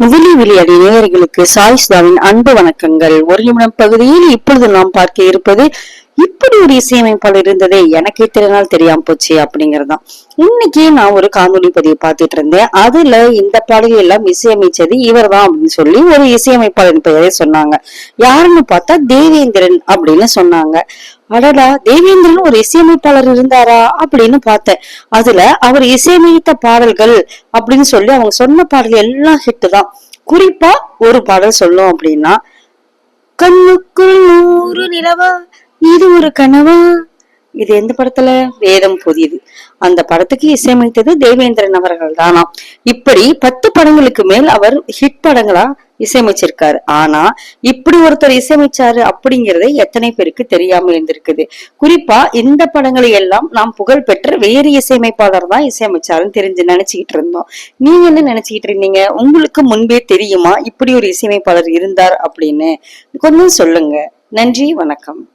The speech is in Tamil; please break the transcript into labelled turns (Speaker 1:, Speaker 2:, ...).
Speaker 1: முதலி விளையாடி நேயர்களுக்கு சாய் சுதாவின் அன்பு வணக்கங்கள். ஒரு நிமிடம் பகுதியில் இப்பொழுது நாம் பார்க்க இருப்பது இப்படி ஒரு இசையமைப்பாளர் இருந்ததே எனக்கே திருநாள் தெரியாம போச்சு அப்படிங்கறதுதான். இன்னைக்கு நான் ஒரு காணொலி பதிவு பார்த்துட்டு இருந்தேன். அதுல இந்த பாடல்கள் எல்லாம் இசையமைச்சது இவர்தான் அப்படின்னு சொல்லி ஒரு இசையமைப்பாளரின் பெயரை சொன்னாங்க. யாருன்னு பார்த்தா தேவேந்திரன் அப்படின்னு சொன்னாங்க. அடடா தேவேந்திரன் ஒரு இசையமைப்பாளர் இருந்தாரா அப்படின்னு பார்த்தேன். அதுல அவர் இசையமைத்த பாடல்கள் அப்படின்னு சொல்லி அவங்க சொன்ன பாடல் எல்லாம் ஹிட் தான். குறிப்பா ஒரு பாடல் சொல்லும் அப்படின்னா கண்ணுக்குள் நூறு நிலவா இது ஒரு கனவா? இது எந்த படத்துல? வேதம் புதியது அந்த படத்துக்கு இசையமைத்தது தேவேந்திரன் அவர்கள் தானாம் இப்படி பத்து படங்களுக்கு மேல் அவர் ஹிட் படங்களா இசையமைச்சிருக்காரு. ஆனா இப்படி ஒருத்தர் இசையமைச்சாரு அப்படிங்கறதே எத்தனை பேருக்கு தெரியாம இருந்திருக்குது. குறிப்பா இந்த படங்களை எல்லாம் நாம் புகழ் பெற்ற வேறு இசையமைப்பாளர் தான் இசையமைச்சாருன்னு தெரிஞ்சு நினைச்சுக்கிட்டு இருந்தோம். நீங்க என்ன நினைச்சுக்கிட்டு இருந்தீங்க? உங்களுக்கு முன்பே தெரியுமா? இப்படி ஒரு இசையமைப்பாளர் இருந்தார் அப்படின்னு. கொஞ்சம் சொல்லுங்க. நன்றி வணக்கம்.